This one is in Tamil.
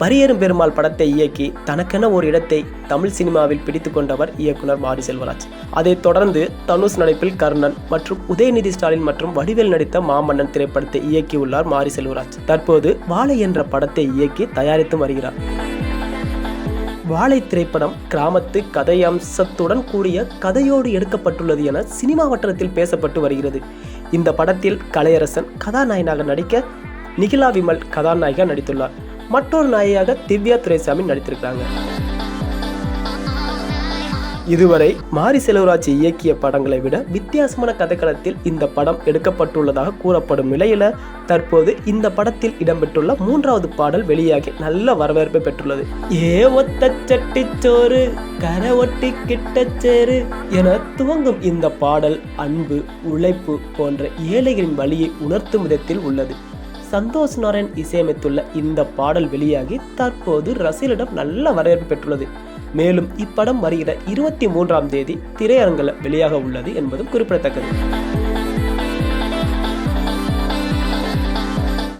பரியேறும் பெருமாள் படத்தை இயக்கி தனக்கென ஒரு இடத்தை தமிழ் சினிமாவில் பிடித்து கொண்டவர் இயக்குனர் மாரி செல்வராஜ். அதைத் தொடர்ந்து தனுஷ் நடிப்பில் கர்ணன் மற்றும் உதயநிதி ஸ்டாலின் மற்றும் வடிவேல் நடித்த மாமன்னன் திரைப்படத்தை இயக்கியுள்ளார் மாரி செல்வராஜ். தற்போது வாழை என்ற படத்தை இயக்கி தயாரித்து வருகிறார். வாழை திரைப்படம் கிராமத்து கதையம்சத்துடன் கூடிய கதையோடு எடுக்கப்பட்டுள்ளது என சினிமா வட்டாரத்தில் பேசப்பட்டு வருகிறது. இந்த படத்தில் கலையரசன் கதாநாயகனாக நடிக்க நிகிலா விமல் கதாநாயகா நடித்துள்ளார். மற்றொரு நாயகியாக திவ்யா துரைசாமி நடித்திருக்கிறாங்க. இதுவரை மாரி செல்வராஜ் இயக்கிய படங்களை விட வித்தியாசமான கதைக்களத்தில் இந்த படம் எடுக்கப்பட்டுள்ளதாக கூறப்படும் நிலையில தற்போது இந்த படத்தில் இடம்பெற்றுள்ள மூன்றாவது பாடல் வெளியாகி நல்ல வரவேற்பை பெற்றுள்ளது. ஏ ஒத்த சட்டிச்சோறு கரை ஒட்டி கிட்டச்சேரு என துவங்கும் இந்த பாடல் அன்பு உழைப்பு போன்ற ஏழைகளின் வழியை உணர்த்தும் விதத்தில் உள்ளது. சந்தோஷ் நாராயண் இசையமைத்துள்ள இந்த பாடல் வெளியாகி தற்போது ரசிகரிடம் நல்ல வரவேற்பு பெற்றுள்ளது. மேலும் இப்படம் வருகிற இருபத்தி மூன்றாம் தேதி திரையரங்கில் வெளியாக உள்ளது என்பதும் குறிப்பிடத்தக்கது.